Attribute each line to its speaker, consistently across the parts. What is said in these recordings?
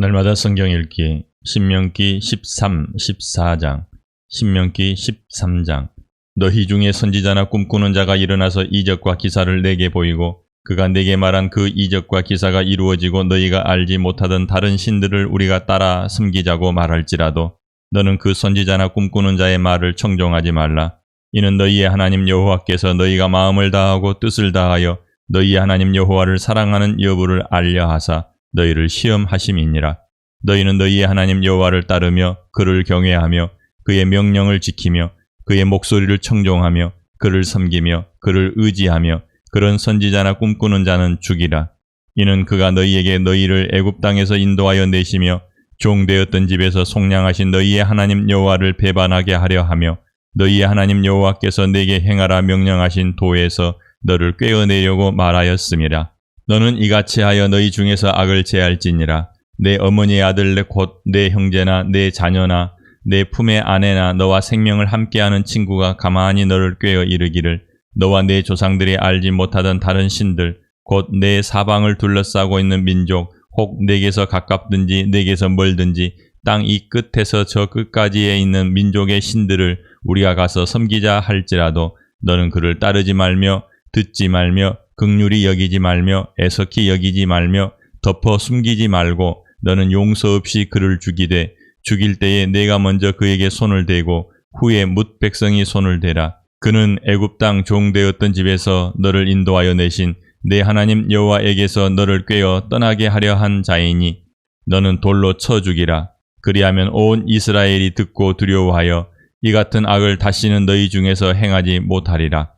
Speaker 1: 날마다 성경 읽기 신명기 13, 14장 신명기 13장. 너희 중에 선지자나 꿈꾸는 자가 일어나서 이적과 기사를 내게 보이고 그가 내게 말한 그 이적과 기사가 이루어지고 너희가 알지 못하던 다른 신들을 우리가 따라 섬기자고 말할지라도 너는 그 선지자나 꿈꾸는 자의 말을 청종하지 말라. 이는 너희의 하나님 여호와께서 너희가 마음을 다하고 뜻을 다하여 너희 하나님 여호와를 사랑하는 여부를 알려 하사 너희를 시험하심이니라. 너희는 너희의 하나님 여호와를 따르며 그를 경외하며 그의 명령을 지키며 그의 목소리를 청종하며 그를 섬기며 그를 의지하며 그런 선지자나 꿈꾸는 자는 죽이라. 이는 그가 너희에게 너희를 애굽 땅에서 인도하여 내시며 종되었던 집에서 속량하신 너희의 하나님 여호와를 배반하게 하려 하며 너희의 하나님 여호와께서 내게 행하라 명령하신 도에서 너를 꿰어내려고 말하였음이라. 너는 이같이 하여 너희 중에서 악을 제할지니라. 내 어머니의 아들 곧 내 형제나 내 자녀나 내 품의 아내나 너와 생명을 함께하는 친구가 가만히 너를 꿰어 이르기를 너와 내 조상들이 알지 못하던 다른 신들 곧 내 사방을 둘러싸고 있는 민족 혹 내게서 가깝든지 내게서 멀든지 땅 이 끝에서 저 끝까지에 있는 민족의 신들을 우리가 가서 섬기자 할지라도 너는 그를 따르지 말며 듣지 말며 극률이 여기지 말며 애석히 여기지 말며 덮어 숨기지 말고 너는 용서 없이 그를 죽이되 죽일 때에 내가 먼저 그에게 손을 대고 후에 뭇 백성이 손을 대라. 그는 애굽 땅 종되었던 집에서 너를 인도하여 내신 내 하나님 여호와에게서 너를 꿰어 떠나게 하려 한 자이니 너는 돌로 쳐 죽이라. 그리하면 온 이스라엘이 듣고 두려워하여 이 같은 악을 다시는 너희 중에서 행하지 못하리라.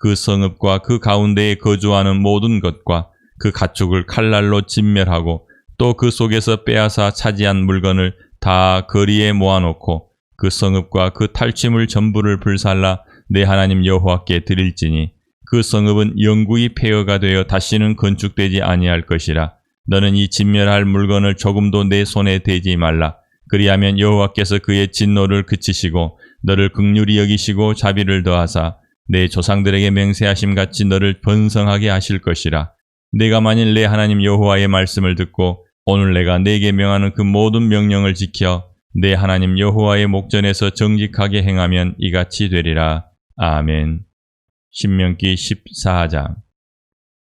Speaker 1: 그 성읍과 그 가운데에 거주하는 모든 것과 그 가축을 칼날로 진멸하고 또 그 속에서 빼앗아 차지한 물건을 다 거리에 모아놓고 그 성읍과 그 탈취물 전부를 불살라 내 하나님 여호와께 드릴지니 그 성읍은 영구히 폐허가 되어 다시는 건축되지 아니할 것이라. 너는 이 진멸할 물건을 조금도 내 손에 대지 말라. 그리하면 여호와께서 그의 진노를 그치시고 너를 극률히 여기시고 자비를 더하사 내 조상들에게 맹세하심 같이 너를 번성하게 하실 것이라. 내가 만일 내 하나님 여호와의 말씀을 듣고 오늘 내가 내게 명하는 그 모든 명령을 지켜 내 하나님 여호와의 목전에서 정직하게 행하면 이같이 되리라. 아멘. 신명기 14장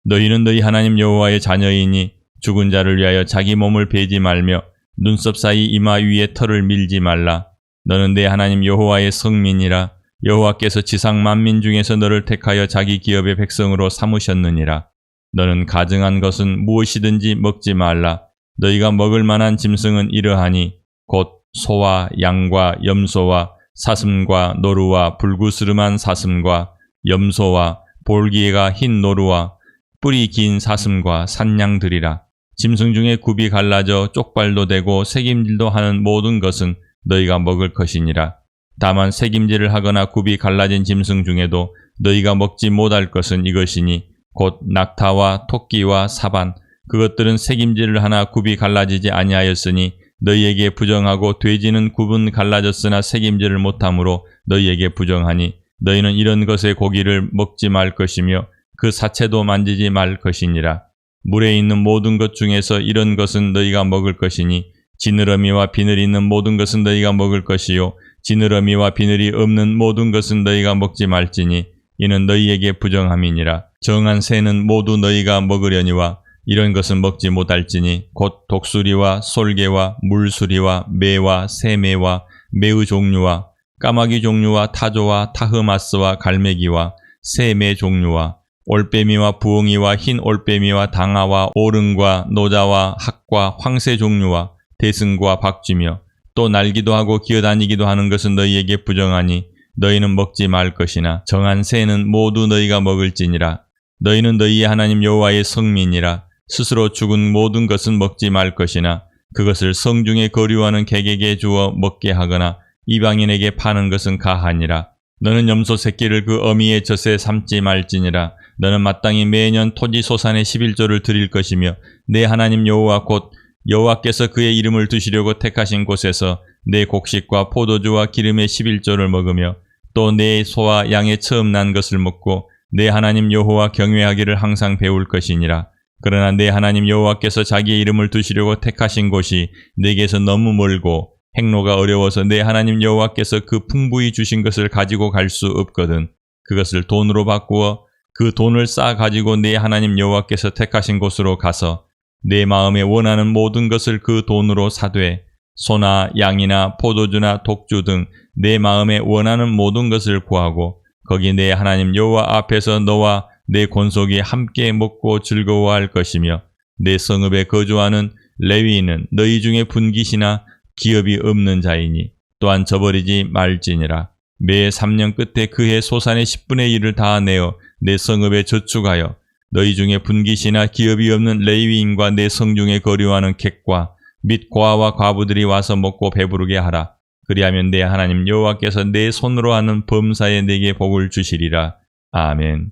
Speaker 1: 너희는 너희 하나님 여호와의 자녀이니 죽은 자를 위하여 자기 몸을 베지 말며 눈썹 사이 이마 위에 털을 밀지 말라. 너는 내 하나님 여호와의 성민이라. 여호와께서 지상 만민 중에서 너를 택하여 자기 기업의 백성으로 삼으셨느니라. 너는 가증한 것은 무엇이든지 먹지 말라. 너희가 먹을 만한 짐승은 이러하니 곧 소와 양과 염소와 사슴과 노루와 불구스름한 사슴과 염소와 볼기가 흰 노루와 뿌리 긴 사슴과 산양들이라. 짐승 중에 굽이 갈라져 쪽발도 되고 색임질도 하는 모든 것은 너희가 먹을 것이니라. 다만 색임질을 하거나 굽이 갈라진 짐승 중에도 너희가 먹지 못할 것은 이것이니 곧 낙타와 토끼와 사반 그것들은 색임질을 하나 굽이 갈라지지 아니하였으니 너희에게 부정하고 돼지는 굽은 갈라졌으나 색임질을 못하므로 너희에게 부정하니 너희는 이런 것의 고기를 먹지 말 것이며 그 사체도 만지지 말 것이니라. 물에 있는 모든 것 중에서 이런 것은 너희가 먹을 것이니 지느러미와 비늘 있는 모든 것은 너희가 먹을 것이요 지느러미와 비늘이 없는 모든 것은 너희가 먹지 말지니 이는 너희에게 부정함이니라. 정한 새는 모두 너희가 먹으려니와 이런 것은 먹지 못할지니 곧 독수리와 솔개와 물수리와 매와 새매와 매의 종류와 까마귀 종류와 타조와 타흐마스와 갈매기와 새매 종류와 올빼미와 부엉이와 흰 올빼미와 당아와 오릉과 노자와 학과 황새 종류와 대승과 박쥐며 또 날기도 하고 기어다니기도 하는 것은 너희에게 부정하니 너희는 먹지 말 것이나 정한 새는 모두 너희가 먹을지니라. 너희는 너희의 하나님 여호와의 성민이라. 스스로 죽은 모든 것은 먹지 말 것이나 그것을 성중에 거류하는 객에게 주어 먹게 하거나 이방인에게 파는 것은 가하니라. 너는 염소 새끼를 그 어미의 젖에 삼지 말지니라. 너는 마땅히 매년 토지 소산의 11조를 드릴 것이며 내 하나님 여호와 곧 여호와께서 그의 이름을 두시려고 택하신 곳에서 내 곡식과 포도주와 기름의 11조를 먹으며 또 내 소와 양의 처음 난 것을 먹고 내 하나님 여호와 경외하기를 항상 배울 것이니라. 그러나 내 하나님 여호와께서 자기의 이름을 두시려고 택하신 곳이 내게서 너무 멀고 행로가 어려워서 내 하나님 여호와께서 그 풍부히 주신 것을 가지고 갈 수 없거든. 그것을 돈으로 바꾸어 그 돈을 쌓아 가지고 내 하나님 여호와께서 택하신 곳으로 가서 내 마음에 원하는 모든 것을 그 돈으로 사되 소나 양이나 포도주나 독주 등 내 마음에 원하는 모든 것을 구하고 거기 내 하나님 여호와 앞에서 너와 내 권속이 함께 먹고 즐거워할 것이며 내 성읍에 거주하는 레위인은 너희 중에 분깃이나 기업이 없는 자이니 또한 저버리지 말지니라. 매 3년 끝에 그해 소산의 10분의 1을 다 내어 내 성읍에 저축하여 너희 중에 분깃이나 기업이 없는 레위인과 내 성중에 거류하는 객과 및 고아와 과부들이 와서 먹고 배부르게 하라. 그리하면 내 하나님 여호와께서 내 손으로 하는 범사에 내게 복을 주시리라. 아멘.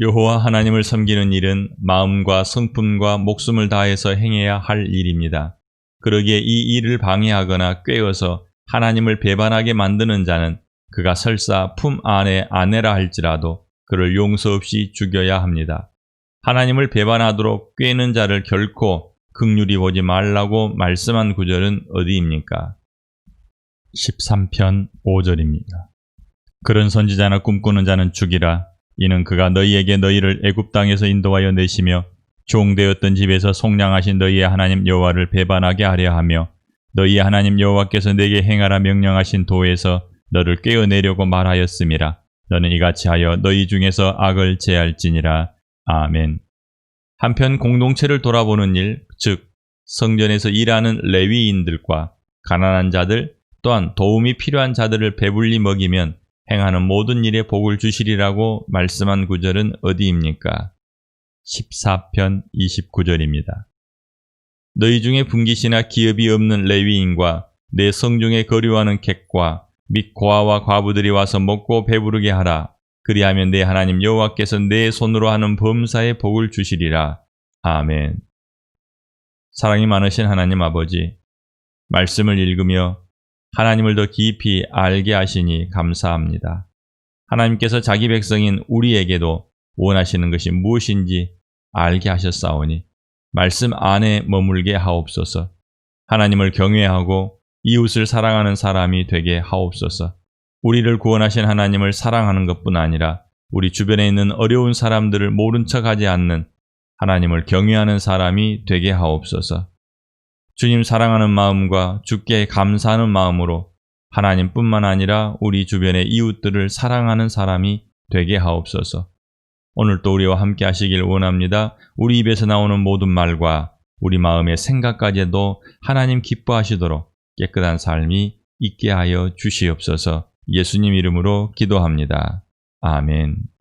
Speaker 1: 여호와 하나님을 섬기는 일은 마음과 성품과 목숨을 다해서 행해야 할 일입니다. 그러기에 이 일을 방해하거나 꾀어서 하나님을 배반하게 만드는 자는 그가 설사 품 안에 아내라 할지라도 그를 용서 없이 죽여야 합니다. 하나님을 배반하도록 꾀는 자를 결코 극률이 보지 말라고 말씀한 구절은 어디입니까? 13편 5절입니다. 그런 선지자나 꿈꾸는 자는 죽이라. 이는 그가 너희에게 너희를 애굽 땅에서 인도하여 내시며 종되었던 집에서 속량하신 너희의 하나님 여호와를 배반하게 하려 하며 너희의 하나님 여호와께서 내게 행하라 명령하신 도에서 너를 깨어내려고 말하였음이라. 너는 이같이 하여 너희 중에서 악을 제할지니라. 아멘. 한편 공동체를 돌아보는 일, 즉 성전에서 일하는 레위인들과 가난한 자들 또한 도움이 필요한 자들을 배불리 먹이면 행하는 모든 일에 복을 주시리라고 말씀한 구절은 어디입니까? 14편 29절입니다. 너희 중에 분깃이나 기업이 없는 레위인과 내 성중에 거류하는 객과 및 고아와 과부들이 와서 먹고 배부르게 하라. 그리하면 내 하나님 여호와께서 내 손으로 하는 범사에 복을 주시리라. 아멘. 사랑이 많으신 하나님 아버지, 말씀을 읽으며 하나님을 더 깊이 알게 하시니 감사합니다. 하나님께서 자기 백성인 우리에게도 원하시는 것이 무엇인지 알게 하셨사오니 말씀 안에 머물게 하옵소서. 하나님을 경외하고 이웃을 사랑하는 사람이 되게 하옵소서. 우리를 구원하신 하나님을 사랑하는 것뿐 아니라 우리 주변에 있는 어려운 사람들을 모른 척 하지 않는 하나님을 경외하는 사람이 되게 하옵소서. 주님 사랑하는 마음과 주께 감사하는 마음으로 하나님뿐만 아니라 우리 주변의 이웃들을 사랑하는 사람이 되게 하옵소서. 오늘도 우리와 함께 하시길 원합니다. 우리 입에서 나오는 모든 말과 우리 마음의 생각까지도 하나님 기뻐하시도록 깨끗한 삶이 있게 하여 주시옵소서 예수님 이름으로 기도합니다. 아멘.